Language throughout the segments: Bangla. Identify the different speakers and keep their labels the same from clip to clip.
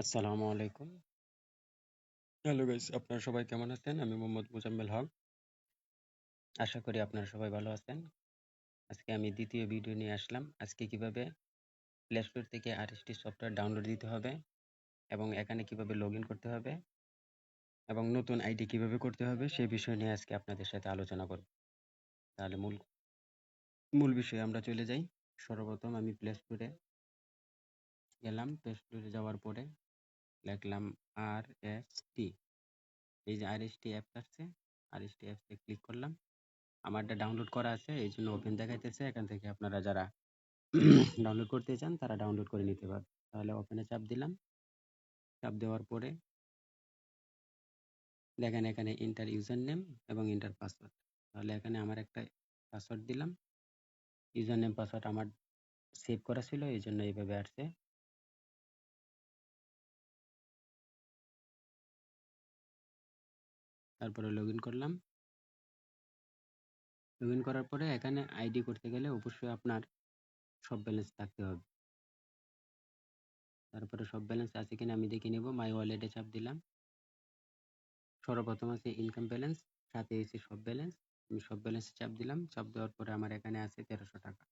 Speaker 1: আসসালামু আলাইকুম। হ্যালো গাইস, আপনারা সবাই কেমন আছেন? আমি মোহাম্মদ মুজাম্মেল হক। আশা করি আপনারা সবাই ভালো আছেন। আজকে আমি দ্বিতীয় ভিডিও নিয়ে আসলাম। আজকে কীভাবে প্লে স্টোর থেকে আরএসটি সফটওয়্যার ডাউনলোড দিতে হবে এবং এখানে কীভাবে লগ করতে হবে এবং নতুন আইডি কীভাবে করতে হবে সেই বিষয় নিয়ে আজকে আপনাদের সাথে আলোচনা করব। তাহলে মূল মূল বিষয়ে আমরা চলে যাই। সর্বপ্রথম আমি প্লে স্টোরে গেলাম। প্লে স্টোরে যাওয়ার পরে লিখলাম আর এস টি এই যে আর এস টি অ্যাপ আসছে আর এস টি অ্যাপসে ক্লিক করলাম। আমারটা ডাউনলোড করা আছে, এই জন্য ওপেন দেখাইতেছে। এখান থেকে আপনারা যারা ডাউনলোড করতে চান, তারা ডাউনলোড করে নিতে পারবেন। তাহলে ওপেনে চাপ দিলাম। চাপ দেওয়ার পরে দেখেন এখানে ইন্টার ইউজার নেম এবং ইন্টার পাসওয়ার্ড তাহলে এখানে আমার একটা পাসওয়ার্ড দিলাম। ইউজার নেম পাসওয়ার্ড আমার সেভ করা ছিল, এই জন্য এইভাবে আসছে। তারপরে লগ করলাম। লগ করার পরে এখানে আইডি করতে গেলে অবশ্যই আপনার সব ব্যালেন্স থাকতে হবে। তারপরে সব ব্যালেন্স আছে কিনা আমি দেখে নেব। মাই ওয়ালেটে চাপ দিলাম। সর্বপ্রথম আছে ইনকাম ব্যালেন্স সাথে এসে সব ব্যালেন্স আমি সব ব্যালেন্সে চাপ দিলাম। চাপ দেওয়ার পরে আমার এখানে আছে তেরোশো টাকা।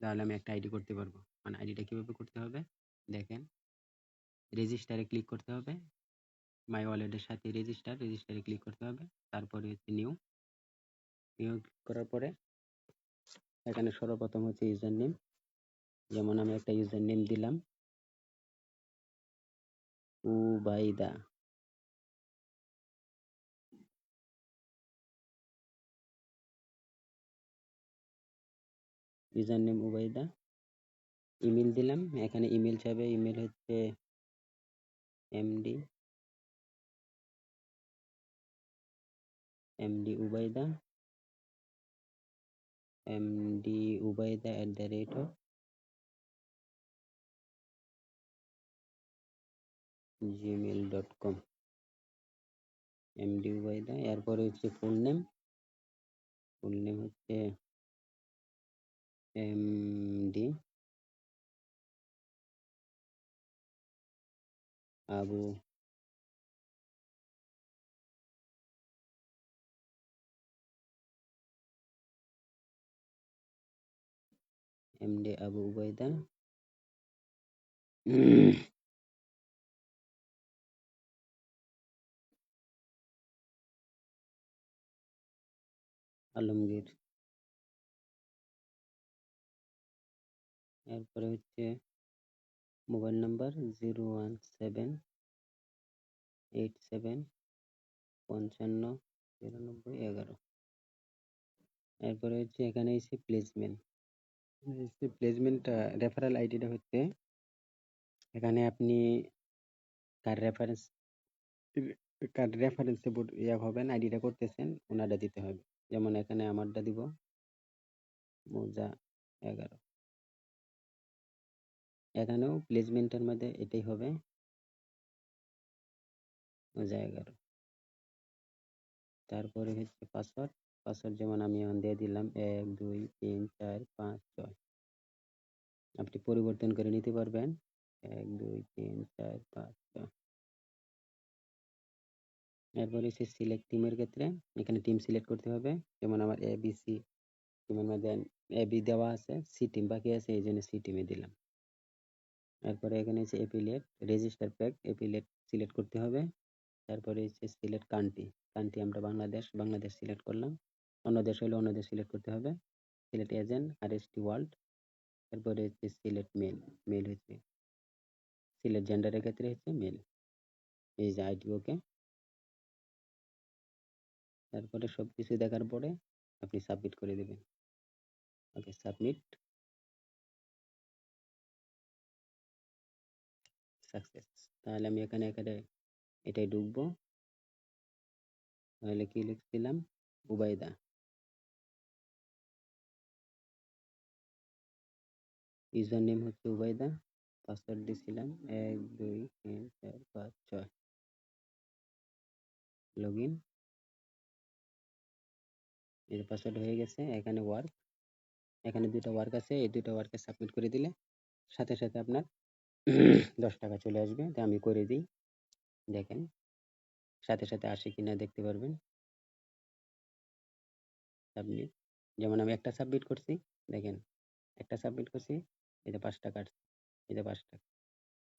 Speaker 1: তাহলে আমি একটা আইডি করতে পারব। মানে আইডিটা কীভাবে করতে হবে? দেখেন। রেজিস্টারে ক্লিক করতে হবে। মাই ওয়ালেটের সাথে রেজিস্টার রেজিস্টারে ক্লিক করতে হবে। তারপরে হচ্ছে নিউ নিউ করার পরে এখানে সর্বপ্রথম হচ্ছে ইউজার নেম যেমন আমি একটা ইউজার নেম দিলাম। Ubaida. User name Ubaida. Email দিলাম। এখানে ইমেল চাইবে। ইমেল হচ্ছে MD MD Ubaida MD Ubaida at the rate of Gmail dot com MD Ubaida এরপরে হচ্ছে ফুল নেম ফুল নেম হচ্ছে এমডি আবু এমডি আবু উবাইদা আলমগীর। এরপরে হচ্ছে mobile number zero one seven eight seven পঞ্চান্ন নিরানব্বই এগারো। এরপরে হচ্ছে এখানে এসে প্লেসমেন্ট প্লেসমেন্টটা রেফারেল আইডিটা হচ্ছে, এখানে আপনি কার রেফারেন্স কার রেফারেন্সে ইয়া হবেন আইডিটা করতেছেন, ওনারটা দিতে হবে। যেমন এখানে আমারটা দিব, মোজা এগারো। এখানেও প্লেসমেন্টের মধ্যে এটাই হবে, মোজা এগারো। তারপরে হচ্ছে পাসওয়ার্ড পাসওয়ার্ড যেমন আমি এখন দিয়ে দিলাম, এক, দুই, তিন, চার, পাঁচ, ছয়। আপনি পরিবর্তন করে নিতে পারবেন। এক, দুই, তিন, চার, পাঁচ, ছয়। এরপরে হচ্ছে সিলেক্ট টিমের ক্ষেত্রে এখানে টিম সিলেক্ট করতে হবে। যেমন আমার এ বি সি টিমের মধ্যে এ বি দেওয়া আছে সি টিম বাকি আছে, এই জন্য সি টিমে দিলাম। এরপরে এখানে হচ্ছে এপিলেট রেজিস্টার প্যাক এপিলেট সিলেক্ট করতে হবে। তারপরে হচ্ছে সিলেক্ট কান্ট্রি কান্ট্রি আমরা বাংলাদেশ বাংলাদেশ সিলেক্ট করলাম। অন্য দেশ হলে অন্য দেশ সিলেক্ট করতে হবে। Select agent R S T world তারপরে হচ্ছে সিলেক্ট মেল মেল হচ্ছে সিলেক্ট জেন্ডারের ক্ষেত্রে হচ্ছে মেল এই যে আইডি ওকে তারপরে সব কিছু দেখার পরে আপনি সাবমিট করে দেবেন। ওকে সাবমিট সাকসেস তাহলে আমি এখানে এখানে এটাই ঢুকবো। তাহলে কি লিখছিলাম? উবাইদা। ইউজার নেম হচ্ছে উবাইদা, পাসওয়ার্ড দিয়েছিলাম এক, দুই, তিন, চার, পাঁচ, ছয়। লগ ইন পাসওয়ার্ড হয়ে গেছে, এখানে ওয়ার্ক। এখানে দুটো ওয়ার্ক আছে, এই দুটো ওয়ার্কে সাবমিট করে দিলে সাথে সাথে আপনার দশ টাকা চলে আসবে। তো আমি করে দিই, দেখেন। সাথে সাথে আসে কিনা দেখতে পারবেন। সাবমিট। যেমন আমি একটা সাবমিট করছি, দেখেন। একটা সাবমিট করছি এটা পাঁচ টাকা এটা পাঁচ টাকা।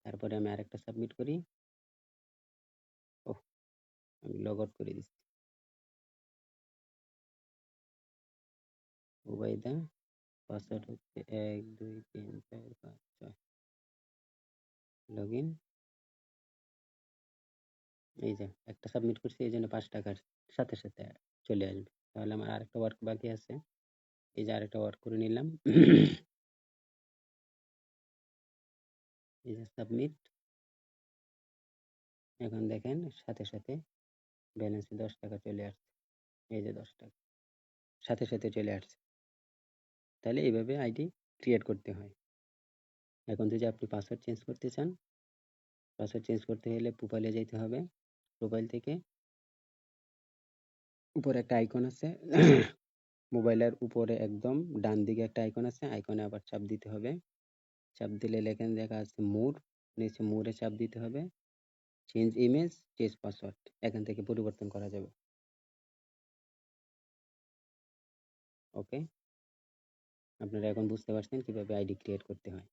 Speaker 1: তারপরে আমি আরেকটা সাবমিট করি। ওহ, আমি লগ আউট করে দিচ্ছি। উবাইদা পাসওয়ার্ড হচ্ছে এক, দুই, তিন, চার, পাঁচ, ছয়। লগ ইন এই যে, একটা সাবমিট করছি, এই জন্য পাঁচ টাকার সাথে সাথে চলে আসবে। তাহলে আমার আরেকটা ওয়ার্ক বাকি আছে। এই যে আরেকটা ওয়ার্ক করে নিলাম। এই যে সাবমিট এখন দেখেন সাথে সাথে ব্যালেন্সে দশ টাকা চলে আসছে। এই যে দশ টাকা, সাথে সাথে চলে আসছে। তাহলে এইভাবে আইডি ক্রিয়েট করতে হয়। এখন যদি আপনি পাসওয়ার্ড চেঞ্জ করতে চান পাসওয়ার্ড চেঞ্জ করতে হলে প্রোফাইলে যেতে হবে। প্রোফাইল থেকে উপরে একটা আইকন আছে। মোবাইলের উপরে একদম ডান দিকে একটা আইকন আছে। আইকনে আবার চাপ দিতে হবে। চাপ দিলে লেখেন দেখা আছে মোর নিচে মোরে চাপ দিতে হবে। চেঞ্জ ইমেজ চেঞ্জ পাসওয়ার্ড এখান থেকে পরিবর্তন করা যাবে। ওকে আপনারা এখন বুঝতে পারছেন কীভাবে আইডি ক্রিয়েট করতে হয়।